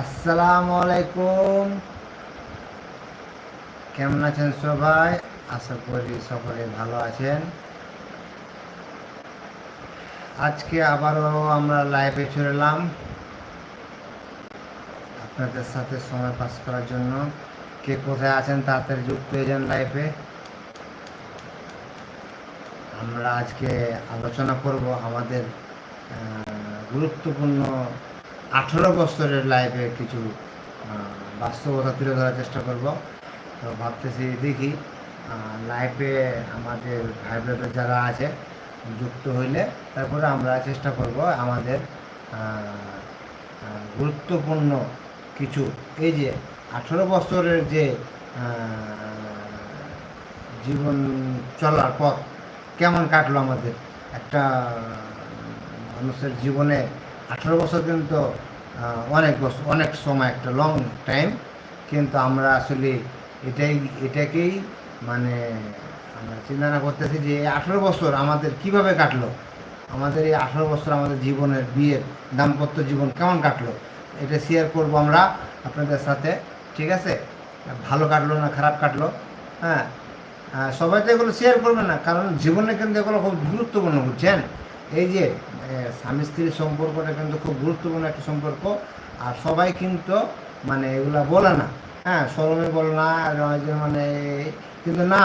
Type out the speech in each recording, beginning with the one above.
আসসালামু আলাইকুম কেমন আছেন সবাই? আশা করি সকলে ভালো আছেন। আজকে আবারও আমরা লাইভে চলে এলাম। আপনাদের সাথে সময় পাস করার জন্য। কে কোথায় আছেন তাড়াতাড়ি যুক্ত হয়ে যান লাইভে আমরা আজকে আলোচনা করব আমাদের গুরুত্বপূর্ণ আঠেরো বছরের লাইফে কিছু বাস্তবতা তুলে ধরার চেষ্টা করব। তো ভাবতেছি দেখি লাইফে আমাদের ভাই যারা আছে, যুক্ত হইলে তারপরে আমরা চেষ্টা করব আমাদের গুরুত্বপূর্ণ কিছু। এই যে আঠেরো বছরের যে জীবন চলার পথ, কেমন কাটলো আমাদের? একটা মানুষের জীবনে আঠেরো বছর কিন্তু অনেক বছর অনেক সময় একটা লং টাইম কিন্তু আমরা আসলে এটাই, এটাকেই মানে আমরা চিন্তা না করতেছি যে এই আঠেরো বছর আমাদের কীভাবে কাটলো? আমাদের এই আঠেরো বছর আমাদের জীবনের বিয়ের দাম্পত্য জীবন কেমন কাটলো? এটা শেয়ার করব আমরা আপনাদের সাথে, ঠিক আছে? ভালো কাটলো না খারাপ কাটলো? হ্যাঁ সবাই তো এগুলো শেয়ার করবে না, কারণ জীবনে কিন্তু এগুলো খুব গুরুত্বপূর্ণ, বুঝছেন? এই যে স্বামী স্ত্রীর সম্পর্কটা কিন্তু খুব গুরুত্বপূর্ণ একটা সম্পর্ক। আর সবাই কিন্তু মানে এগুলা বলে না। হ্যাঁ সরমে বলে না মানে কিন্তু না,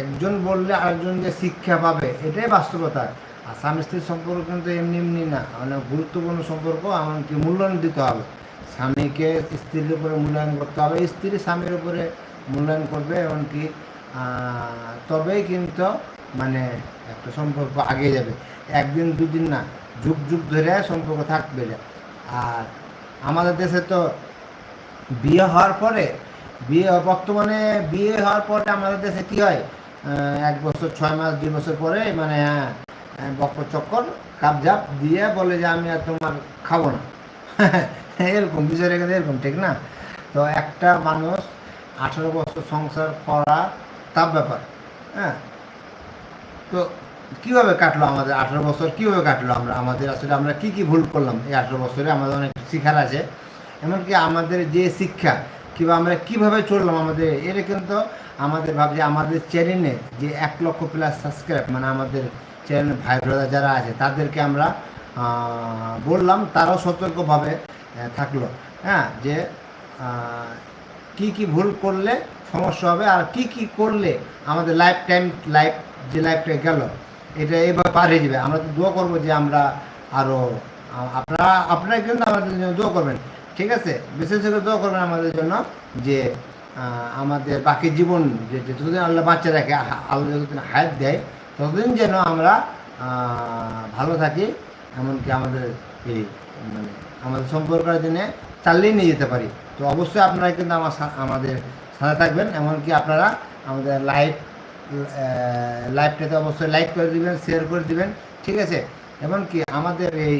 একজন বললে আরেকজন যে শিক্ষা পাবে, এটাই বাস্তবতা। আর স্বামী স্ত্রীর সম্পর্ক কিন্তু এমনি এমনি না মানে গুরুত্বপূর্ণ সম্পর্ক, এমনকি মূল্যায়ন দিতে হবে। স্বামীকে স্ত্রীর উপরে মূল্যায়ন করতে হবে, স্ত্রী স্বামীর উপরে মূল্যায়ন করবে, এমনকি তবেই কিন্তু মানে একটা সম্পর্ক আগে যাবে। একদিন, দুদিন না, যুগ যুগ ধরে সম্পর্ক থাকবে আর আমাদের দেশে তো বিয়ে হওয়ার পরে, বিয়ে বর্তমানে বিয়ে হওয়ার পরে আমাদের দেশে কী হয়? এক বছর, ছয় মাস, দুই বছর পরে মানে হ্যাঁ বক্কর চক্কর কাপজাপ দিয়ে বলে যে আমি আর তোমার খাব না। এরকম বিষয়টা কিন্তু এরকম, ঠিক না? তো একটা মানুষ আঠেরো বছর সংসার করা তার ব্যাপার হ্যাঁ? তো কীভাবে কাটলো আমাদের আঠেরো বছর? কীভাবে কাটলো আমরা? আমাদের আসলে আমরা কি কি ভুল করলাম এই আঠেরো বছরে? আমাদের অনেক শিখার আছে। এমনকি আমাদের যে শিক্ষা, কিংবা আমরা কীভাবে চললাম আমাদের, এটা কিন্তু আমাদের ভাবছি আমাদের চ্যানেলে যে এক লক্ষ প্লাস সাবস্ক্রাইব মানে আমাদের চ্যানেল ভাই ব্রাদার যারা আছে, তাদেরকে আমরা বললাম, তারাও সতর্কভাবে থাকল। হ্যাঁ যে কি কি ভুল করলে সমস্যা হবে, আর কি কি করলে আমাদের লাইফ টাইম লাইফ যে লাইফটা গেল, এটা এইভাবে পার হয়ে যাবে আমরা তো দোয়া করব যে আমরা আরও আপনারা আপনারা কিন্তু আমাদের জন্য দোয়া করবেন, ঠিক আছে? বিশেষ করে দোয়া করবেন আমাদের জন্য যে আমাদের বাকি জীবন যে যতদিন আল্লাহ বাচ্চা রাখে আল্লাহ যতদিন হায়াত দেয়, ততদিন যেন আমরা ভালো থাকি, এমনকি আমাদের এই মানে আমাদের সম্পর্কের দিনে চালিয়ে নিয়ে যেতে পারি। তো অবশ্যই আপনারা কিন্তু আমার আমাদের সাথে থাকবেন, এমনকি আপনারা আমাদের লাইভ লাইভটাতে অবশ্যই লাইক করে দিবেন শেয়ার করে দিবেন, ঠিক আছে? এমনকি আমাদের এই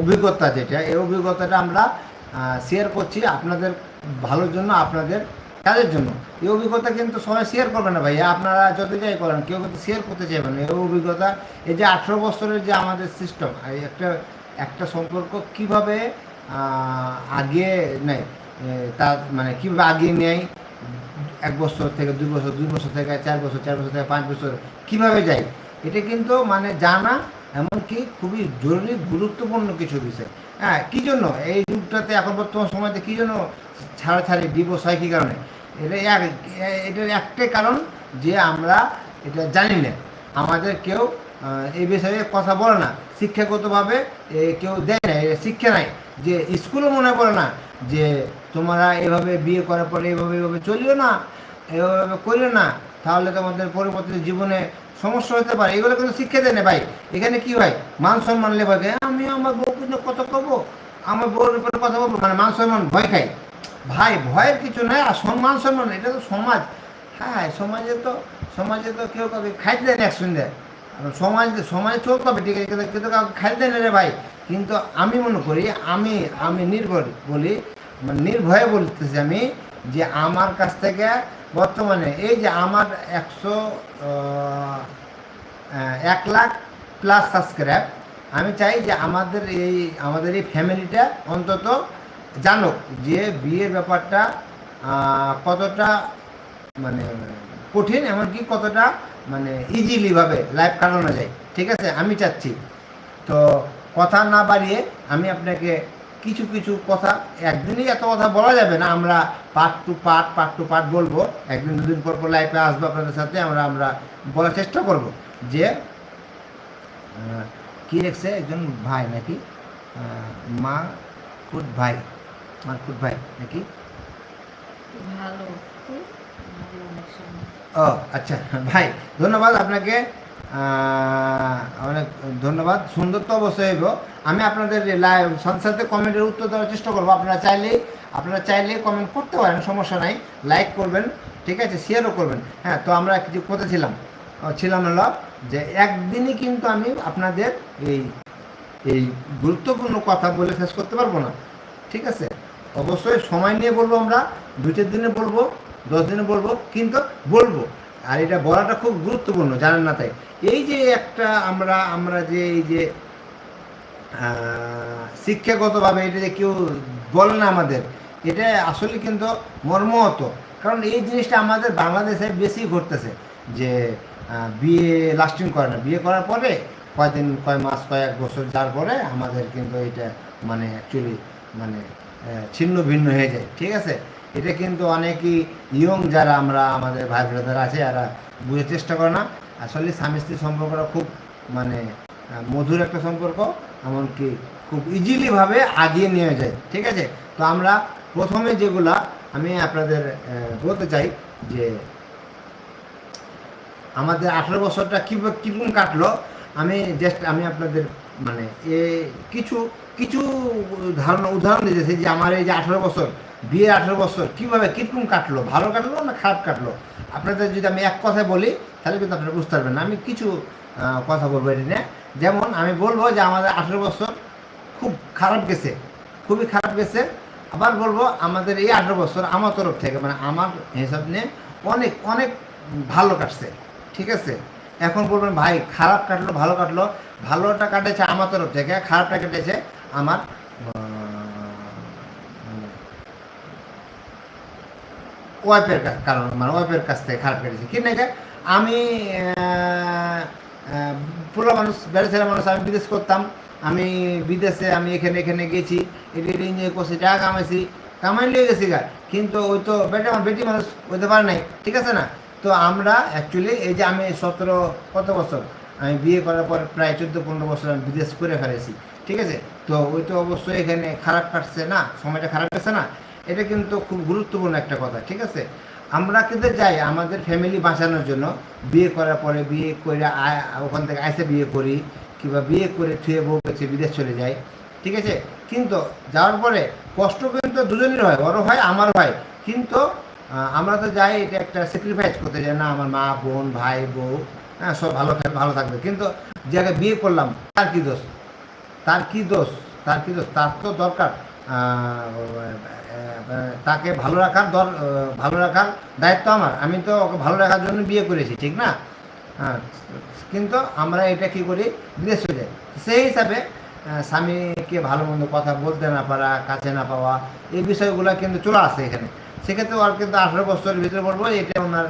অভিজ্ঞতা যেটা, এই অভিজ্ঞতাটা আমরা শেয়ার করছি আপনাদের ভালোর জন্য, আপনাদের কাজের জন্য। এই অভিজ্ঞতা কিন্তু সবাই শেয়ার করবে না ভাইয়া, আপনারা যত যাই করেন, কেউ কিন্তু শেয়ার করতে চাইবেন না। এই অভিজ্ঞতা, এই যে আঠেরো বছরের যে আমাদের সিস্টেম একটা একটা সম্পর্ক কীভাবে আগে নেয় তার মানে কীভাবে আগিয়ে নেয় এক বছর থেকে, দুই বছর দুই বছর থেকে, চার বছর চার বছর থেকে, পাঁচ বছর, কীভাবে যায়? এটা কিন্তু মানে জানা, এমনকি খুবই জরুরি, গুরুত্বপূর্ণ কিছু বিষয়। হ্যাঁ কী জন্য? এই যুগটাতে, এখন বর্তমান সময়তে কী জন্য ছাড়া ছাড়াছাড়ি ডিভোর্স হয় কী কারণে? এটা এক, এটার একটাই কারণ যে আমরা এটা জানি না। আমাদের কেউ এই বিষয়ে কথা বলে না। শিক্ষাগতভাবে কেউ দেয় না শিক্ষা নাই। যে স্কুলও মনে পড়ে না যে তোমরা এভাবে বিয়ে করার পরে এভাবে এভাবে চলিও না, এভাবে করিও না, তাহলে তোমাদের পরবর্তী জীবনে সমস্যা হতে পারে। এগুলো কিন্তু শিক্ষা দেয় না ভাই। এখানে কি হয়? মান সম্মান লেবাকে আমি আমার বউ কিন্তু কত করব আমার বউর উপরে কথা বলব মানে মান সম্মান ভয় খাই। ভাই, ভয়ের কিছু নয় আর সম্মান সম্মান, এটা তো সমাজ। হ্যাঁ সমাজে তো সমাজে তো কেউ কাউকে খাইতে দেয় না একসঙ্গে সমাজ, সমাজে চলতে হবে, ঠিক আছে, কিন্তু- কাউকে খাইতে দেয় না রে ভাই। কিন্তু আমি মনে করি, আমি আমি নির্ভর বলি নির্ভয়ে বলতেছি আমি যে আমার কাছ থেকে বর্তমানে এই যে আমার একশো এক লাখ প্লাস সাবস্ক্রাইব আমি চাই যে আমাদের এই আমাদের এই ফ্যামিলিটা অন্তত জানুক যে বিয়ের ব্যাপারটা কতটা মানে কঠিন এমনকি কতটা মানে ইজিলিভাবে লাইফ কাটানো যায়। ঠিক আছে? আমি চাচ্ছি। তো কথা না বাড়িয়ে আমি আপনাকে কিছু কিছু কথা একদিনই এত কথা বলা যাবে না আমরা part two part part two part বলব। একদিন দুদিন পর পর লাইফে আসব আপনাদের সাথে আমরা আমরা বলার চেষ্টা করব যে কি রেখছে একজন ভাই নাকি মা কুট ভাই মারকুট ভাই নাকি? ও আচ্ছা ভাই ধন্যবাদ আপনাকে। অনেক ধন্যবাদ। সুন্দর তো অবশ্যই হইব। আমি আপনাদের সাথে কমেন্টের উত্তর দেওয়ার চেষ্টা করব। আপনারা চাইলে আপনারা চাইলে কমেন্ট করতে পারেন, সমস্যা নাই। লাইক করবেন, ঠিক আছে? শেয়ারও করবেন। হ্যাঁ তো আমরা কিছু কথা ছিলাম। ছিলাম হলো যে একদিনই কিন্তু আমি আপনাদের এই এই গুরুত্বপূর্ণ কথা বলে শেষ করতে পারব না। ঠিক আছে? অবশ্যই সময় নিয়ে বলব আমরা। দু চার দিনে বলব, দশ দিনে বলব, কিন্তু বলব। আর এটা বলাটা খুব গুরুত্বপূর্ণ, জানেন না তাই? এই যে একটা আমরা আমরা যে এই যে শিক্ষাগতভাবে এটা যে কেউ বলে না আমাদের, এটা আসলে কিন্তু মর্মহত। কারণ এই জিনিসটা আমাদের বাংলাদেশে বেশি ঘটতেছে, যে বিয়ে লাস্টিং করে না। বিয়ে করার পরে কয়দিন, কয় মাস, কয়েক বছর যার পরে আমাদের কিন্তু এটা মানে অ্যাকচুয়ালি মানে ছিন্ন ভিন্ন হয়ে যায়। ঠিক আছে? এটা কিন্তু অনেকই ইয়ং যারা আমরা, আমাদের ভাই ব্রাদার আছে, এরা বুঝার চেষ্টা করে না। আসলে স্বামী স্ত্রী সম্পর্কটা খুব মানে মধুর একটা সম্পর্ক, এমনকি খুব ইজিলিভাবে আগিয়ে নিয়ে যায়, ঠিক আছে? তো আমরা প্রথমে যেগুলা আমি আপনাদের বলতে চাই যে, আমাদের আঠেরো বছরটা কী কীরকম কাটলো, আমি জাস্ট আমি আপনাদের মানে এ কিছু কিছু ধারণা, উদাহরণ দিতেছি যে আমার এই যে আঠেরো বছর, বিয়ের আঠেরো বছর, কীভাবে কীরকম কাটলো? ভালো কাটলো না খারাপ কাটলো? আপনাদের যদি আমি এক কথায় বলি, তাহলে কিন্তু আপনারা বুঝতে পারবেন আমি কিছু কথা বলব এটা নিয়ে। যেমন আমি বলব যে আমাদের আঠেরো বছর খুব খারাপ গেছে, খুবই খারাপ গেছে। আবার বলব আমাদের এই আঠেরো বছর আমার তরফ থেকে মানে আমার হিসাব নিয়ে অনেক অনেক ভালো কাটছে, ঠিক আছে? এখন বলবেন, ভাই, খারাপ কাটলো, ভালো কাটলো। ভালোটা কাটেছে আমার তরফ থেকে, খারাপটা কেটেছে। আমার মানে ওয়াইফের কারণ মানে ওয়াইফের কাছ থেকে খারাপ কেটেছে। কি নাকি আমি পুরো মানুষ, বেড়ে ছেলে মানুষ, আমি বিদেশ করতাম। আমি বিদেশে, আমি এখানে এখানে গেছি, এটি এটি এনজয় করছি, টাকা কামাইছি, কামাই নিয়ে গেছি গা। কিন্তু ওই তো বেটা, আমার বেটি মানুষ হইতে পারে নাই, ঠিক আছে না? তো আমরা অ্যাকচুয়ালি এই যে আমি সতেরো, কত বছর? আমি বিয়ে করার পর প্রায় চোদ্দ, পনেরো বছর আমি বিদেশ করে ফেলেছি। ঠিক আছে? তো ওই তো অবশ্যই এখানে খারাপ কাটছে না, সময়টা খারাপ গেছে না। এটা কিন্তু খুব গুরুত্বপূর্ণ একটা কথা, ঠিক আছে? আমরা কিন্তু যাই আমাদের ফ্যামিলি বাঁচানোর জন্য। বিয়ে করার পরে বিয়ে করে ওখান থেকে আইসে বিয়ে করি, কিংবা বিয়ে করে থুয়ে বউ পেছে বিদেশ চলে যাই, ঠিক আছে? কিন্তু যাওয়ার পরে কষ্ট কিন্তু দুজনের হয় ওরও হয় আমার হয়। কিন্তু আমরা তো যাই এটা একটা স্যাক্রিফাইস করতে যাই, না, আমার মা, বোন, ভাই, বউ হ্যাঁ সব ভালো ভালো থাকবে। কিন্তু যাকে বিয়ে করলাম, তার কী দোষ? তার কি দোষ? তার কি দোষ? তার তো দরকার। তাকে ভালো রাখার দর ভালো রাখার দায়িত্ব আমার। আমি তো ওকে ভালো রাখার জন্য বিয়ে করেছি, ঠিক না? হ্যাঁ কিন্তু আমরা এটা কি করি? বিদেশ চলে সেই হিসাবে স্বামীকে ভালো মন্দ কথা বলতে না পারা, কাছে না পাওয়া, এই বিষয়গুলো কিন্তু চলে আসে এখানে। সেক্ষেত্রে ওর কিন্তু আঠেরো বছরের ভিতরে বলব এটা ওনার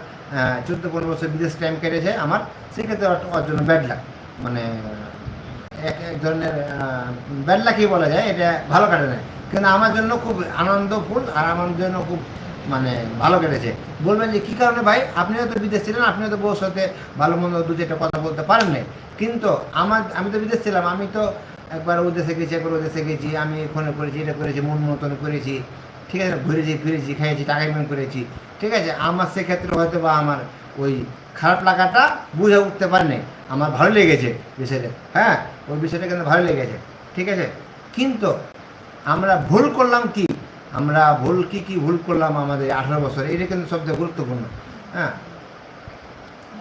চোদ্দ পনেরো বছর বিদেশ টাইম কেটেছে আমার। সেক্ষেত্রে ওর জন্য ব্যাড লাগ মানে এক এক ধরনের ব্যাড লাকই বলা যায়? এটা ভালো কাটে না। কিন্তু আমার জন্য খুব আনন্দফুল আর আমার জন্য খুব মানে ভালো কেটেছে। বলবেন যে, কী কারণে ভাই? আপনিও তো বিদেশ ছিলেন, আপনিও তো বউর সাথে ভালো মন্দ দু চারটা কথা বলতে পারেন নাই। কিন্তু আমার, আমি তো বিদেশ ছিলাম, আমি তো একবার ও দেশে গেছি, একবার ও দেশে গেছি, আমি এখানে করেছি, এটা করেছি, মন মতন করেছি। ঠিক আছে, ঘুরেছি, ফিরেছি, খাইয়েছি, টাকা ইনকাম করেছি। ঠিক আছে, আমার সেক্ষেত্রে হয়তো বা আমার ওই খারাপ লাগাটা বুঝে উঠতে পারেনি। আমার ভালো লেগেছে বিষয়টা হ্যাঁ? ওই বিষয়টা কিন্তু ভালো লেগেছে, ঠিক আছে? কিন্তু আমরা ভুল করলাম কি? আমরা ভুল কি কি ভুল করলাম আমাদের আঠারো বছর? এটা কিন্তু সবচেয়ে গুরুত্বপূর্ণ হ্যাঁ?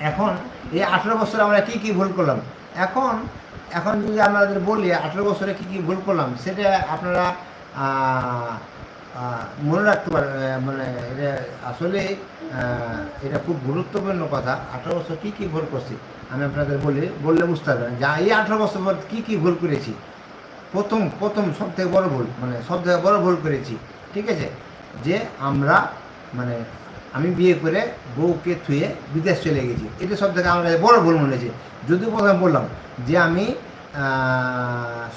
এখন এই আঠেরো বছরে আমরা কি কি ভুল করলাম? এখন এখন যদি আমাদের বলি আঠেরো বছরে কি কি ভুল করলাম, সেটা আপনারা মনে রাখতে পারে মানে এটা আসলে এটা খুব গুরুত্বপূর্ণ কথা। আঠারো বছর কী কী ভুল করছি? আমি আপনাদের বলি, বললে বুঝতে পারবেন যে এই আঠারো বছর পর কী কী ভুল করেছি? প্রথম প্রথম সব থেকে বড় ভুল মানে সব থেকে বড় ভুল করেছি, ঠিক আছে? যে আমরা মানে আমি বিয়ে করে বউকে থুয়ে বিদেশ চলে গেছি। এটা সব থেকে আমার কাছে বড় ভুল মনে হয়েছে। যদিও প্রথমে বললাম যে আমি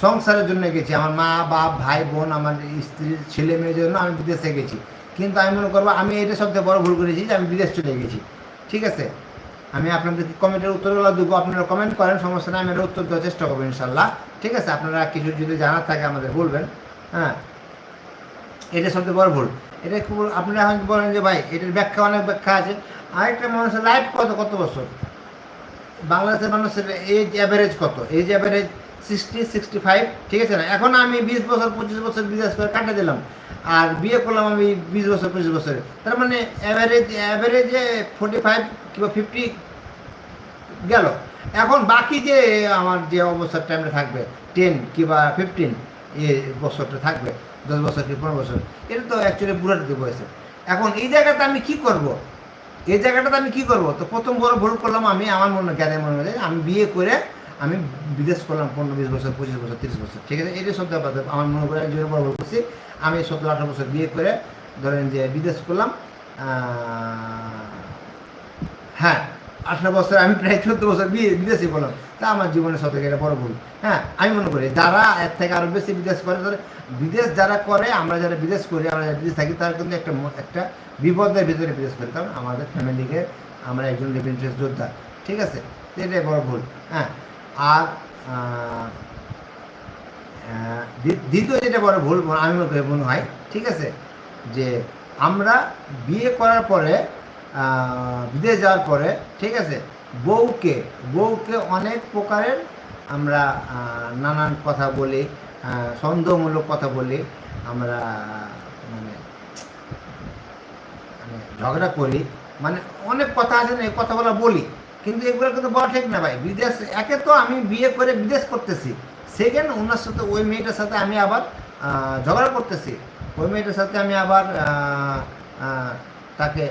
সংসারের জন্য গেছি। আমার মা, বাপ, ভাই, বোন, আমার স্ত্রী, ছেলে মেয়ের জন্য আমি বিদেশে গেছি। কিন্তু আমি মনে করব, আমি এটা সব থেকে বড় ভুল করেছি যে আমি বিদেশ চলে গেছি। ঠিক আছে? আমি আপনাদের কমেন্টের উত্তরগুলো দেবো? আপনারা কমেন্ট করেন, সমস্যা নেই, আমি এর উত্তর দেওয়ার চেষ্টা করব ইনশাল্লাহ। ঠিক আছে? আপনারা কিছু যদি জানার থাকে আমাদের বলবেন। হ্যাঁ? এটা সবচেয়ে বড় ভুল। এটা খুব আপনারা এখন বলেন যে, ভাই, এটার ব্যাখ্যা অনেক ব্যাখ্যা আছে। আরেকটা মানুষের লাইফ কত কত বছর? বাংলাদেশের মানুষের এজ অ্যাভারেজ কত? Age average sixty sixty five ঠিক আছে না? এখন আমি বিশ বছর, পঁচিশ বছর বিদেশ করে কাটা দিলাম। আর বিয়ে করলাম আমি বিশ বছর, পঁচিশ বছরে। তার মানে অ্যাভারেজ অ্যাভারেজে ফোর্টি ফাইভ কিংবা ফিফটি গেল। এখন বাকি যে আমার যে অবস্থার টাইমটা থাকবে টেন কিংবা ফিফটিন এ বছরটা থাকবে, দশ বছর কি পনেরো বছর, এটা তো অ্যাকচুয়ালি বুড়াতে বয়সে এখন এই জায়গাতে আমি কি করব? এই জায়গাটাতে আমি কি করব? তো প্রথম বড় ভুল করলাম আমি, আমার মনে জ্ঞানে মনে হয় আমি বিয়ে করে আমি বিদেশ করলাম পনেরো, বিশ বছর, পঁচিশ বছর, তিরিশ বছর। ঠিক আছে? এটা সব ব্যাপার আমার মনে করে জোরে বড় ভুল করছি। আমি সতেরো, আঠারো বছর বিয়ে করে ধরেন যে বিদেশ করলাম হ্যাঁ। আঠারো বছর, আমি প্রায় চোদ্দ বছর বিয়ে বিদেশে করলাম তা আমার জীবনের সব থেকে এটা বড় ভুল। হ্যাঁ আমি মনে করি, যারা এর থেকে আরও বেশি বিদেশ করে তারা বিদেশ যারা করে, আমরা যারা বিদেশ করি, আমরা যারা বিদেশ থাকি, তারা কিন্তু একটা একটা বিপদের ভিতরে বিদেশ করি। কারণ আমাদের ফ্যামিলিকে আমরা একজন ডিফেন্সের যোদ্ধা, ঠিক আছে? এটাই বড় ভুল হ্যাঁ? আর দ্বিতীয় যেটা বড় ভুল, আমি মনে হয়, ঠিক আছে? যে আমরা বিয়ে করার পরে বিদেশ যাওয়ার পরে, ঠিক আছে, বউকে বউকে অনেক প্রকারের আমরা নানান কথা বলি সন্দেহমূলক কথা বলি, আমরা মানে মানে ঝগড়া করি মানে অনেক কথা আছে না, এই কথাগুলো বলি, কিন্তু এগুলো কিন্তু বলা ঠিক না ভাই। বিদেশ, একে তো আমি বিয়ে করে বিদেশ করতেছি, সেকেন্ড ওনার সাথে, ওই মেয়েটার সাথে আমি আবার ঝগড়া করতেছি, ওই মেয়েটার সাথে আমি আবার তাকে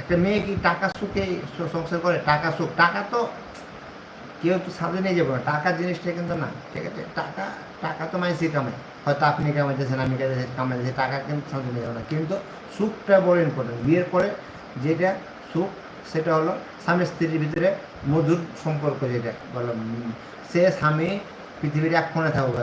একটা মেয়ে কি টাকা সুখে সংসার করে? টাকা সুখ। টাকা তো কেউ তো সাথে নিয়ে যাব না। টাকার জিনিসটা কিন্তু না, ঠিক আছে? টাকা টাকা তো মানুষই কামায়। হয়তো আপনি কামাইতেছেন, আমি কামাইতেছি টাকা কিন্তু সাথে নিয়ে যাব না। কিন্তু সুখটা বড় ইম্পর্টেন্ট বিয়ের পরে যেটা সুখ, সেটা হলো স্বামী স্ত্রীর ভিতরে মধুর সম্পর্ক যেটা বলো। সে স্বামী পৃথিবীর এক কোণে থাকবে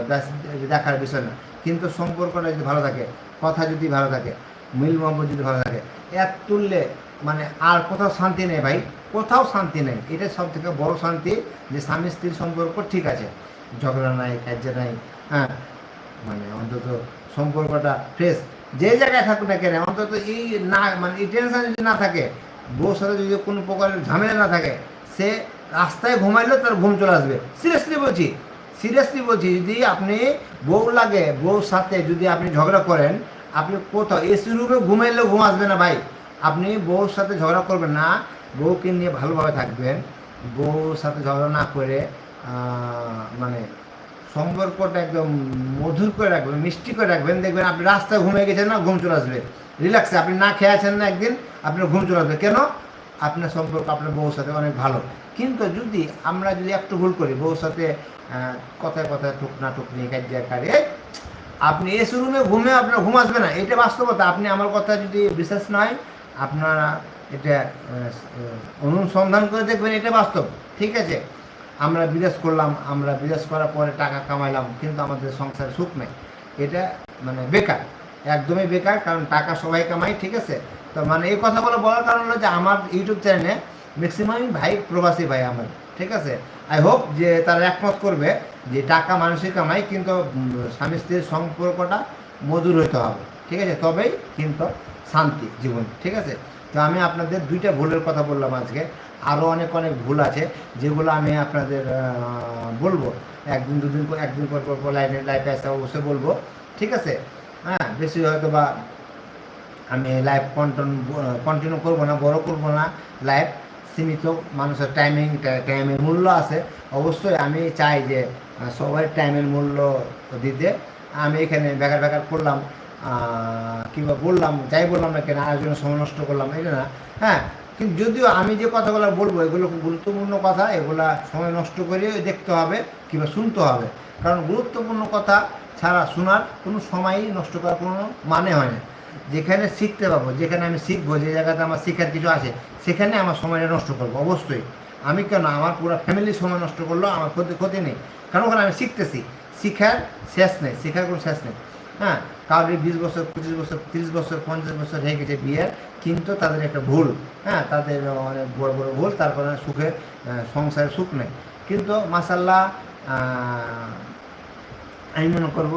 দেখার বিষয় না। কিন্তু সম্পর্কটা যদি ভালো থাকে, কথা যদি ভালো থাকে মিল মহব্বত যদি ভালো থাকে এক তুললে মানে আর কোথাও শান্তি নেই ভাই, কোথাও শান্তি নেই। এটা সব থেকে বড় শান্তি যে স্বামী স্ত্রীর সম্পর্ক ঠিক আছে। ঝগড়া নাই, কার্য নাই হ্যাঁ? মানে অন্তত সম্পর্কটা ফ্রেশ যে জায়গায় থাকুক না কেন, অন্তত এই না মানে এই টেনশন যদি না থাকে, বউর সাথে যদি কোনো প্রকারের ঝামেলা না থাকে, সে রাস্তায় ঘুমাইলেও তার ঘুম চলে আসবে। সিরিয়াসলি বলছি সিরিয়াসলি বলছি, যদি আপনি বউ লাগে, বউর সাথে যদি আপনি ঝগড়া করেন, আপনি কোথাও এসি রুমে ঘুমাইলেও ঘুম আসবে না ভাই। আপনি বউর সাথে ঝগড়া করবেন না, বউকে নিয়ে ভালোভাবে থাকবেন। বউর সাথে ঝগড়া না করে মানে সম্পর্কটা একদম মধুর করে রাখবেন, মিষ্টি করে রাখবেন। দেখবেন আপনি রাস্তায় ঘুমিয়ে গেছেন না, ঘুম চলে আসবে। রিল্যাক্সে আপনি না খেয়ে আছেন না একদিন, আপনার ঘুম চলে আসবে। কেন? আপনার সম্পর্ক আপনার বউর সাথে অনেক ভালো। কিন্তু যদি আমরা যদি একটু ভুল করি, বউর সাথে কথায় কথায় টুক না টুক নিয়ে কাজ কারে আপনি এসি রুমে ঘুমে আপনার ঘুম আসবে না। এটা বাস্তবতা। আপনি আমার কথা যদি বিশ্বাস নয় আপনারা এটা অনুসন্ধান করে দেখবেন, এটা বাস্তব। ঠিক আছে? আমরা বিদেশ করলাম, আমরা বিদেশ করার পরে টাকা কামাইলাম, কিন্তু আমাদের সংসারে সুখ নেই। এটা মানে বেকার, একদমই বেকার, কারণ টাকা সবাই কামাই ঠিক আছে? তো মানে এই কথাগুলো বলার কারণ হলো যে, আমার ইউটিউব চ্যানেলে ম্যাক্সিমাম ভাই প্রবাসী ভাই আমার, ঠিক আছে? আই হোপ যে তারা একমত করবে যে টাকা মানুষের কামাই কিন্তু স্বামী স্ত্রীর সম্পর্কটা মধুর হতে হবে। ঠিক আছে? তবেই কিন্তু শান্তি জীবন, ঠিক আছে? তো আমি আপনাদের দুইটা ভুলের কথা বললাম আজকে। আরও অনেক অনেক ভুল আছে, যেগুলো আমি আপনাদের বলব। একদিন, দুদিন পর একদিন পর পর লাইনে লাইফে আসে অবশ্যই বলব, ঠিক আছে? হ্যাঁ বেশি হয়তো বা আমি লাইভ কন্টিনিউ কন্টিনিউ করব না, বড় করব না লাইভ। সীমিত মানুষের টাইমিং, টাইমের মূল্য আছে। অবশ্যই আমি চাই যে সবাই টাইমের মূল্য দিতে। আমি এখানে বেকার বেকার করলাম। কিংবা বললাম, যাই বললাম না কেন আয়োজনে সময় নষ্ট করলাম, এটা না। হ্যাঁ কিন্তু যদিও আমি যে কথাগুলো বলব, এগুলো খুব গুরুত্বপূর্ণ কথা, এগুলা সময় নষ্ট করে দেখতে হবে কিংবা শুনতে হবে। কারণ গুরুত্বপূর্ণ কথা ছাড়া শোনার কোনো সময়ই নষ্ট করার কোনো মানে হয় না। যেখানে শিখতে পাবো, যেখানে আমি শিখব, যে জায়গাতে আমার শেখার কিছু আছে, সেখানে আমার সময়টা নষ্ট করব, অবশ্যই। আমি কেন? আমার পুরো ফ্যামিলি সময় নষ্ট করল, আমার ক্ষতি ক্ষতি নেই। কারণ ওখানে আমি শিখতেছি। শিখার শেষ নেই, শেখার কোনো শেষ নেই। হ্যাঁ কাউরি বিশ বছর, পঁচিশ বছর, তিরিশ বছর, পঞ্চাশ বছর হয়ে গেছে বিয়ের কিন্তু তাদের একটা ভুল। হ্যাঁ তাদের অনেক বড় বড় ভুল তার কারণে সুখে সংসারে সুখ নেই। কিন্তু মাসাল্লাহ আমি মনে করব,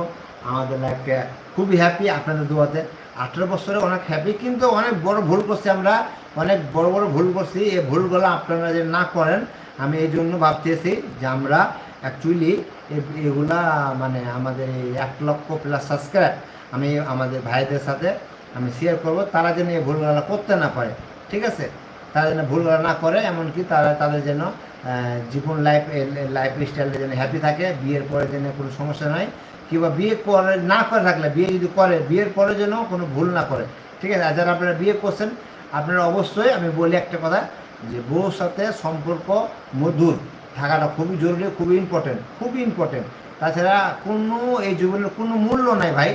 আমাদের লাইফটা খুবই হ্যাপি আপনাদের দোয়াতে। আঠেরো বছরে অনেক হ্যাপি কিন্তু অনেক বড় ভুল করছি আমরা। অনেক বড় বড় ভুল করছি। এই ভুলগুলো আপনারা যে না করেন, আমি এই জন্য ভাবতেছি যে আমরা অ্যাকচুয়ালি এগুলা মানে আমাদের এই এক লক্ষ প্লাস সাবস্ক্রাইব আমি আমাদের ভাইদের সাথে আমি শেয়ার করব। তারা যেন এই ভুলগুলো করতে না পারে, ঠিক আছে? তারা যেন ভুলগুলো না করে, এমনকি তারা, তাদের যেন জীবন লাইফ লাইফ স্টাইলটা যেন হ্যাপি থাকে, বিয়ের পরে যেন কোনো সমস্যা নয় কিংবা বিয়ে করে, না করে থাকলে, বিয়ে যদি করে, বিয়ের পরে যেন কোনো ভুল না করে, ঠিক আছে? যারা আপনারা বিয়ে করছেন, আপনারা অবশ্যই আমি বলি একটা কথা, যে বউর সাথে সম্পর্ক মধুর। থাকাটা খুবই জরুরি, খুবই ইম্পর্টেন্ট খুবই ইম্পর্টেন্ট তাছাড়া কোনো এই জীবনের কোনো মূল্য নাই ভাই।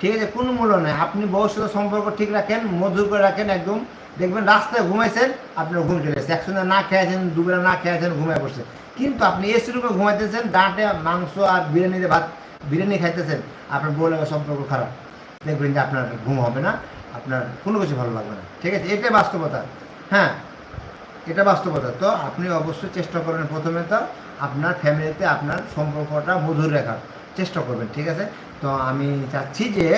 ঠিক আছে, কোনো মূল্য নাই। আপনি সাথে সম্পর্ক ঠিক রাখেন, মধুর করে রাখেন একদম। দেখবেন রাস্তায় ঘুমাইছেন, আপনার ঘুম চলে এসেছে একসঙ্গে না খেয়েছেন দুবেলা না খেয়েছেন ঘুমায় পড়ছে। কিন্তু আপনি এসি রুমে ঘুমাইতেছেন, ডাঁটে মাংস আর বিরিয়ানিতে ভাত, বিরিয়ানি খাইতেছেন, আপনার বউ লাগে সম্পর্ক খারাপ। দেখবেন যে আপনার ঘুম হবে না, আপনার কোনো কিছু ভালো লাগবে না। ঠিক আছে, এটাই বাস্তবতা। হ্যাঁ? এটা বাস্তবতা। তো আপনি অবশ্যই চেষ্টা করবেন প্রথমে তো আপনার ফ্যামিলিতে আপনার সম্পর্কটা মধুর রাখার। চেষ্টা করবেন, ঠিক আছে? তো আমি চাচ্ছি যে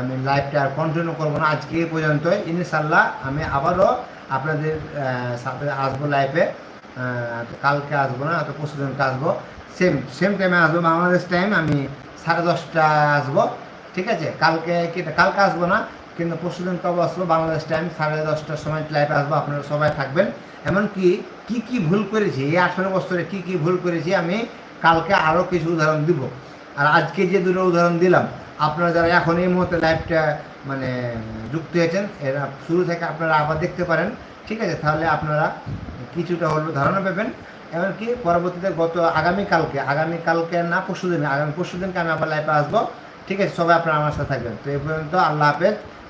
আমি লাইভটা আর কন্টিনিউ করব না আজকে পর্যন্ত ইনশাল্লাহ আমি আবারও আপনাদের সাথে আসব লাইভে কালকে আসব না হয়তো পরশু দিনকে আসব। সেম সেম টাইমে আসব, বাংলাদেশ টাইম আমি সাড়ে দশটায় আসব। ঠিক আছে? কালকে কালকে আসব না কিন্তু পরশু দিন কবে আসব? বাংলাদেশ টাইম সাড়ে দশটার সময় লাইভে আসব, আপনারা সবাই থাকবেন। এমনকি কি কি ভুল করেছি, এই আঠেরো বছরে কি কি ভুল করেছি, আমি কালকে আরও কিছু উদাহরণ দিব। আর আজকে যে দুটো উদাহরণ দিলাম, আপনারা যারা এখন এই মুহূর্তে লাইভটা মানে যুক্ত হয়েছেন, এরা শুরু থেকে আপনারা আবার দেখতে পারেন। ঠিক আছে, তাহলে আপনারা কিছুটা হলেও ধারণা পাবেন। এমনকি পরবর্তীতে গত আগামীকালকে আগামীকালকে না, পরশু দিন, আগামী, পরশু দিনকে আমি আবার লাইভে আসব। ঠিক আছে, সবাই আপনারা আমার সাথে থাকবেন। তো এই পর্যন্ত আল্লাহ হাফেজ।